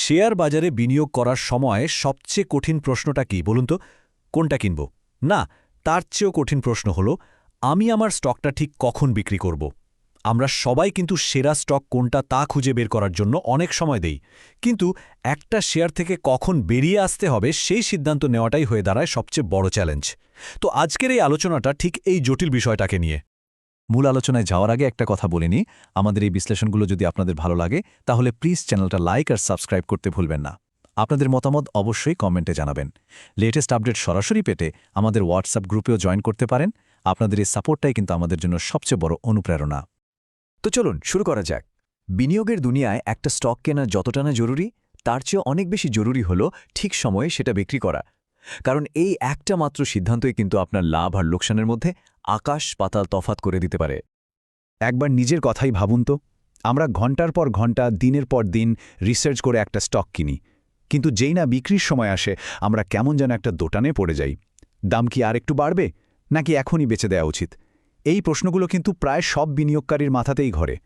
Share বাজারে বিনিয়োগ করার সময় সবচেয়ে কঠিন প্রশ্নটা কি বলুন তো? কোনটা কিনব? না, তার চেয়েও কঠিন প্রশ্ন হল, আমি আমার স্টকটা ঠিক কখন বিক্রি করব? আমরা সবাই কিন্তু সেরা স্টক কোনটা তা খুঁজে বের করার জন্য অনেক সময় দেই। কিন্তু একটা শেয়ার থেকে কখন বেরিয়ে আসতে হবে সেই সিদ্ধান্ত নেওয়াটাই হয়ে দাঁড়ায় সবচেয়ে বড় চ্যালেঞ্জ। তো আজকের এই আলোচনাটা ঠিক এই জটিল বিষয়টাকে নিয়ে। মূল আলোচনায় যাওয়ার আগে একটা কথা বলিনি আমাদের এই বিশ্লেষণগুলো যদি আপনাদের ভালো লাগে, তাহলে প্লিজ চ্যানেলটা লাইক আর সাবস্ক্রাইব করতে ভুলবেন না। আপনাদের মতামত অবশ্যই কমেন্টে জানাবেন। লেটেস্ট আপডেট সরাসরি পেতে আমাদের হোয়াটসঅ্যাপ গ্রুপেও জয়েন করতে পারেন। আপনাদের এই সাপোর্টটাই কিন্তু আমাদের জন্য সবচেয়ে বড় অনুপ্রেরণা। তো চলুন, শুরু করা যাক। বিনিয়োগের দুনিয়ায় একটা স্টক কেনা যতটা না জরুরি, তার চেয়ে অনেক বেশি জরুরি হলো ঠিক সময়ে সেটা বিক্রি করা। কারণ এই একটা মাত্র সিদ্ধান্তই কিন্তু আপনার লাভ আর লোকসানের মধ্যে আকাশ পাতাল তফাত করে দিতে পারে। একবার নিজের কথাই ভাবুন তো, আমরা ঘণ্টার পর ঘণ্টা, দিনের পর দিন রিসার্চ করে একটা স্টক কিনি, কিন্তু যেই না বিক্রির সময় আসে, আমরা কেমন যেন একটা দোটানে পড়ে যাই। দাম কি আর একটু বাড়বে, নাকি এখনই বেচে দেওয়া উচিত? এই প্রশ্নগুলো কিন্তু প্রায় সব বিনিয়োগকারীর মাথাতেই ঘরে।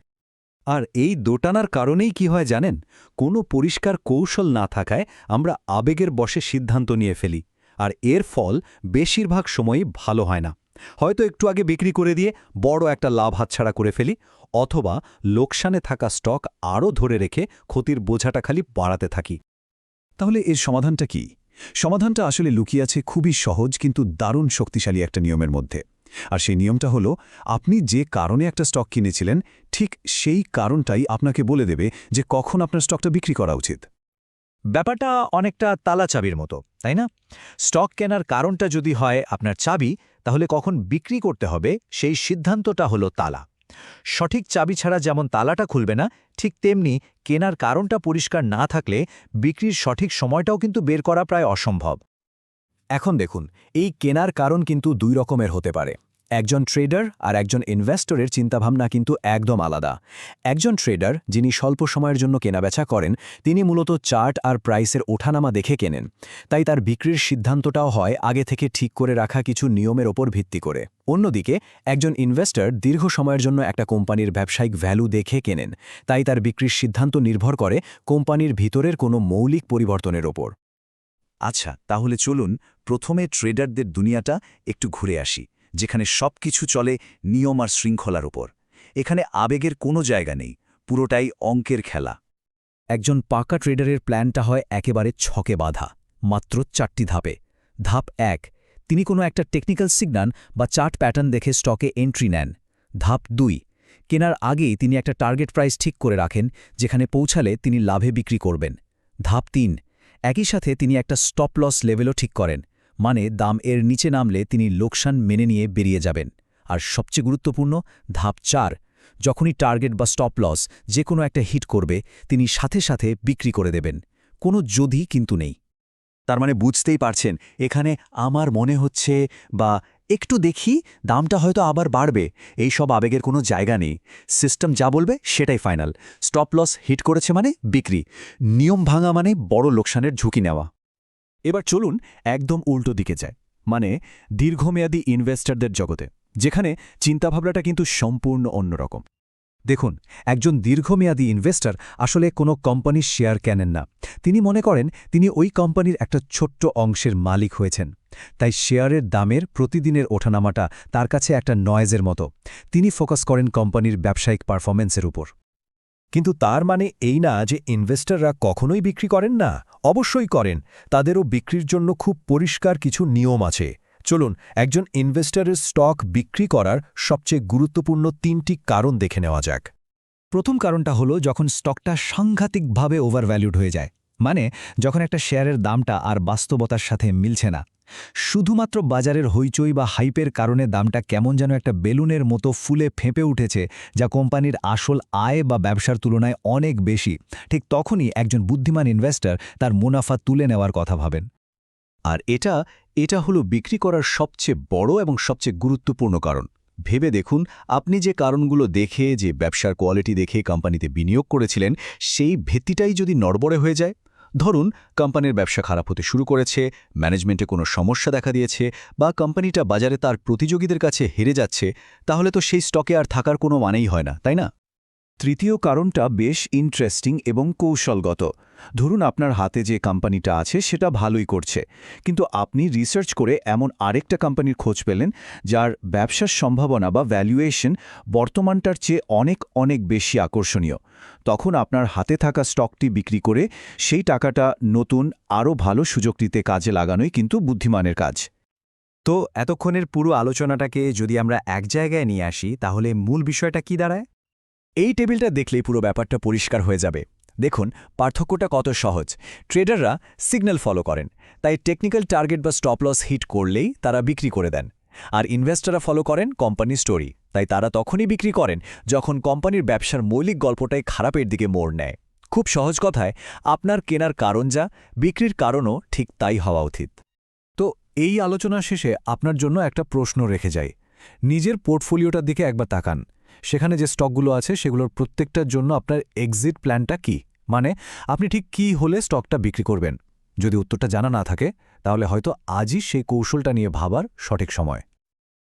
আর এই দোটানার কারণেই কি হয় জানেন? কোনো পরিষ্কার কৌশল না থাকায় আমরা আবেগের বসে সিদ্ধান্ত নিয়ে ফেলি, আর এর ফল বেশিরভাগ সময়ই ভালো হয় না। হয়তো একটু আগে বিক্রি করে দিয়ে বড় একটা লাভ হাতছাড়া করে ফেলি, অথবা লোকসানে থাকা স্টক আরও ধরে রেখে ক্ষতির বোঝাটা খালি বাড়াতে থাকি। তাহলে এর সমাধানটা কি? সমাধানটা আসলে লুকিয়ে আছে খুবই সহজ কিন্তু দারুণ শক্তিশালী একটা নিয়মের মধ্যে। আর সেই নিয়মটা হলো, আপনি যে কারণে একটা স্টক কিনেছিলেন, ঠিক সেই কারণটাই আপনাকে বলে দেবে যে কখন আপনার স্টকটা বিক্রি করা উচিত। ব্যাপারটা অনেকটা তালা চাবির মতো, তাই না? স্টক কেনার কারণটা যদি হয় আপনার চাবি, তাহলে কখন বিক্রি করতে হবে সেই সিদ্ধান্তটা হলো তালা। সঠিক চাবি ছাড়া যেমন তালাটা খুলবে না, ঠিক তেমনি কেনার কারণটা পরিষ্কার না থাকলে বিক্রির সঠিক সময়টাও কিন্তু বের করা প্রায় অসম্ভব। এখন দেখুন, এই কেনার কারণ কিন্তু দুই রকমের হতে পারে। একজন ট্রেডার আর একজন ইনভেস্টরের চিন্তাভাবনা কিন্তু একদম আলাদা। একজন ট্রেডার যিনি স্বল্প সময়ের জন্য কেনাবেচা করেন, তিনি মূলত চার্ট আর প্রাইসের ওঠানামা দেখে কেনেন। তাই তার বিক্রির সিদ্ধান্তটাও হয় আগে থেকে ঠিক করে রাখা কিছু নিয়মের ওপর ভিত্তি করে। অন্যদিকে, একজন ইনভেস্টর দীর্ঘ সময়ের জন্য একটা কোম্পানির ব্যবসায়িক ভ্যালু দেখে কেনেন। তাই তার বিক্রির সিদ্ধান্ত নির্ভর করে কোম্পানির ভিতরের কোনো মৌলিক পরিবর্তনের ওপর। আচ্ছা তাহলে চলুন প্রথমে ট্রেডারদের দুনিয়াটা একটু ঘুরে আসি, যেখানে সব কিছু চলে নিয়ম আর শৃঙ্খলার ওপর। এখানে আবেগের কোনো জায়গা নেই, পুরোটাই অঙ্কের খেলা। একজন পাকা ট্রেডারের প্ল্যানটা হয় একেবারে ছকে বাঁধা, মাত্র চারটি ধাপে। ধাপ এক, তিনি কোনো একটা টেকনিক্যাল সিগনাল বা চার্ট প্যাটার্ন দেখে স্টকে এন্ট্রি নেন। ধাপ দুই, কেনার আগেই তিনি একটা টার্গেট প্রাইস ঠিক করে রাখেন, যেখানে পৌঁছালে তিনি লাভে বিক্রি করবেন। ধাপ তিন একই সাথে তিনি একটা স্টপ লস লেভেলও ঠিক করেন মানে দাম এর নিচে নামলে তিনি লোকসান মেনে নিয়ে বেরিয়ে যাবেন। আর সবচেয়ে গুরুত্বপূর্ণ, ধাপ চার, যখনই টার্গেট বা স্টপ লস যে কোনো একটা হিট করবে, তিনি সাথে সাথে বিক্রি করে দেবেন। কোনো যদি কিন্তু নেই। তার মানে বুঝতেই পারছেন, এখানে আমার মনে হচ্ছে বা একটু দেখি, দামটা হয়তো আবার বাড়বে। এই সব আবেগের কোনো জায়গা নেই। সিস্টেম যা বলবে সেটাই ফাইনাল। স্টপ লস হিট করেছে মানে বিক্রি। নিয়ম ভাঙা মানে বড় লোকসানের ঝুঁকি নেওয়া। এবার চলুন একদম উল্টো দিকে যায় মানে দীর্ঘমেয়াদী ইনভেস্টারদের জগতে, যেখানে চিন্তাভাবনাটা কিন্তু সম্পূর্ণ অন্যরকম। দেখুন, একজন দীর্ঘমেয়াদী ইনভেস্টর আসলে কোনো কোম্পানির শেয়ার কেনেন না। তিনি মনে করেন, তিনি ওই কোম্পানির একটা ছোট্ট অংশের মালিক হয়েছেন। তাই শেয়ারের দামের প্রতিদিনের ওঠানামাটা তার কাছে একটা নয়েজের মতো। তিনি ফোকাস করেন কোম্পানির ব্যবসায়িক পারফরমেন্সের উপর। কিন্তু তার মানে এই না যে ইনভেস্টররা কখনোই বিক্রি করেন না। অবশ্যই করেন। তাদেরও বিক্রির জন্য খুব পরিষ্কার কিছু নিয়ম আছে। চলুন, একজন ইনভেস্টরের স্টক বিক্রি করার সবচেয়ে গুরুত্বপূর্ণ তিনটি কারণ দেখে নেওয়া যাক। প্রথম কারণটা হলো যখন স্টকটা সাংঘাতিকভাবে ওভারভ্যালুড হয়ে যায় মানে যখন একটা শেয়ারের দামটা আর বাস্তবতার সাথে মিলছে না। শুধুমাত্র বাজারের হইচই বা হাইপের কারণে দামটা কেমন যেন একটা বেলুনের মতো ফুলে ফেঁপে উঠেছে, যা কোম্পানির আসল আয় বা ব্যবসার তুলনায় অনেক বেশি। ঠিক তখনই একজন বুদ্ধিমান ইনভেস্টর তার মুনাফা তুলে নেওয়ার কথা ভাবেন। আর এটা এটা হলো বিক্রি করার সবচেয়ে বড় এবং সবচেয়ে গুরুত্বপূর্ণ কারণ। ভেবে দেখুন, আপনি যে কারণগুলো দেখে, যে ব্যবসার কোয়ালিটি দেখে কোম্পানিতে বিনিয়োগ করেছিলেন, সেই ভিত্তিটাই যদি নড়বড়ে হয়ে যায়, ধরুন, কোম্পানির ব্যবসা খারাপ হতে শুরু করেছে ম্যানেজমেন্টে কোনো সমস্যা দেখা দিয়েছে, বা কোম্পানিটা বাজারে তার প্রতিযোগীদের কাছে হেরে যাচ্ছে, তাহলে তো সেই স্টকে আর থাকার কোনো মানেই হয় না, তাই না? তৃতীয় কারণটা বেশ ইন্টারেস্টিং এবং কৌশলগত। ধরুন আপনার হাতে যে কোম্পানিটা আছে, সেটা ভালোই করছে। কিন্তু আপনি রিসার্চ করে এমন আরেকটা কোম্পানির খোঁজ পেলেন, যার ব্যবসার সম্ভাবনা বা ভ্যালুয়েশন বর্তমানটার চেয়ে অনেক অনেক বেশি আকর্ষণীয়। তখন আপনার হাতে থাকা স্টকটি বিক্রি করে সেই টাকাটা নতুন, আরও ভালো সুযোগটিতে কাজে লাগানোই কিন্তু বুদ্ধিমানের কাজ। তো এতক্ষণের পুরো আলোচনাটাকে যদি আমরা এক জায়গায় নিয়ে আসি, তাহলে মূল বিষয়টা কি দাঁড়ায়? এই টেবিলটা দেখলেই পুরো ব্যাপারটা পরিষ্কার হয়ে যাবে। দেখুন, পার্থক্যটা কত সহজ। ট্রেডাররা সিগন্যাল ফলো করেন, তাই টেকনিক্যাল টার্গেট বা স্টপ লস হিট করলেই তারা বিক্রি করে দেন। আর ইনভেস্টররা ফলো করেন কোম্পানি স্টোরি, তাই তারা তখনই বিক্রি করেন যখন কোম্পানির ব্যবসার মৌলিক গল্পটাই খারাপের দিকে মোড় নেয়। খুব সহজ কথায়, আপনার কেনার কারণ যা, বিক্রির কারণও ঠিক তাই হওয়া উচিত। তো এই আলোচনা শেষে আপনার জন্য একটা প্রশ্ন রেখে যাই। নিজের পোর্টফোলিওটার দিকে একবার তাকান। সেখানে যে স্টকগুলো আছে সেগুলোর প্রত্যেকটার জন্য আপনার এক্সিট প্ল্যানটা কি? মানে আপনি ঠিক কি হলে স্টকটা বিক্রি করবেন? যদি উত্তরটা জানা না থাকে, তাহলে হয়তো আজই সেই কৌশলটা নিয়ে ভাবার সঠিক সময়।